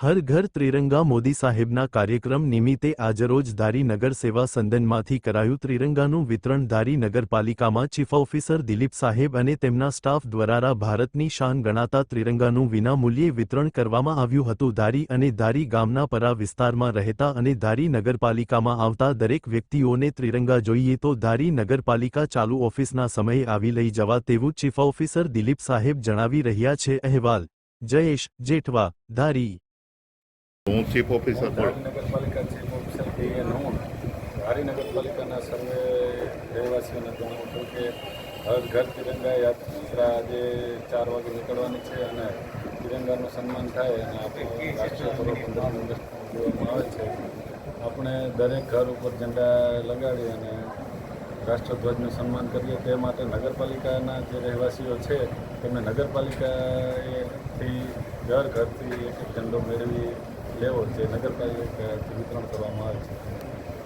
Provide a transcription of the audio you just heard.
હર ઘર ત્રિરંગા મોદી સાહેબના કાર્યક્રમ નિમિત્તે આજરોજ ધારી નગર સેવા સંદનમાંથી કરાયું ત્રિરંગાનું વિતરણ. ધારી નગરપાલિકામાં ચીફ ઓફિસર દિલીપ સાહેબ અને તેમના સ્ટાફ દ્વારા ભારતની શાન ગણાતા ત્રિરંગાનું વિનામૂલ્યે વિતરણ કરવામાં આવ્યું હતું. ધારી અને ધારી ગામના પરા વિસ્તારમાં રહેતા અને ધારી નગરપાલિકામાં આવતા દરેક વ્યક્તિઓને ત્રિરંગા જોઈએ તો ધારી નગરપાલિકા ચાલુ ઓફિસના સમયે આવી લઈ જવા તેવું ચીફ ઓફિસર દિલીપ સાહેબ જણાવી રહ્યા છે. અહેવાલ, જયેશ જેઠવા, ધારી હું ચીફ ઓફિસર નગરપાલિકા ચીફ ઓફિસર પી એ નમૂન ધારી નગરપાલિકાના સર્વે રહેવાસીઓને જણાવું છું કે હર ઘર તિરંગા યાત્રા આજે ચાર વાગે નીકળવાની છે અને તિરંગાનું સન્માન થાય અને આપણે રાષ્ટ્રીય પર્વ પંદર ઓગસ્ટ ઉજવવામાં આવે છે. આપણે દરેક ઘર ઉપર ઝંડા લગાડી અને રાષ્ટ્રધ્વજનું સન્માન કરીએ. તે માટે નગરપાલિકાના જે રહેવાસીઓ છે, તેમને નગરપાલિકાએથી ઘર ઘરથી એક એક ઝંડો મેળવી લેવો જે નગરપાલિકાથી વિતરણ કરવામાં આવે છે.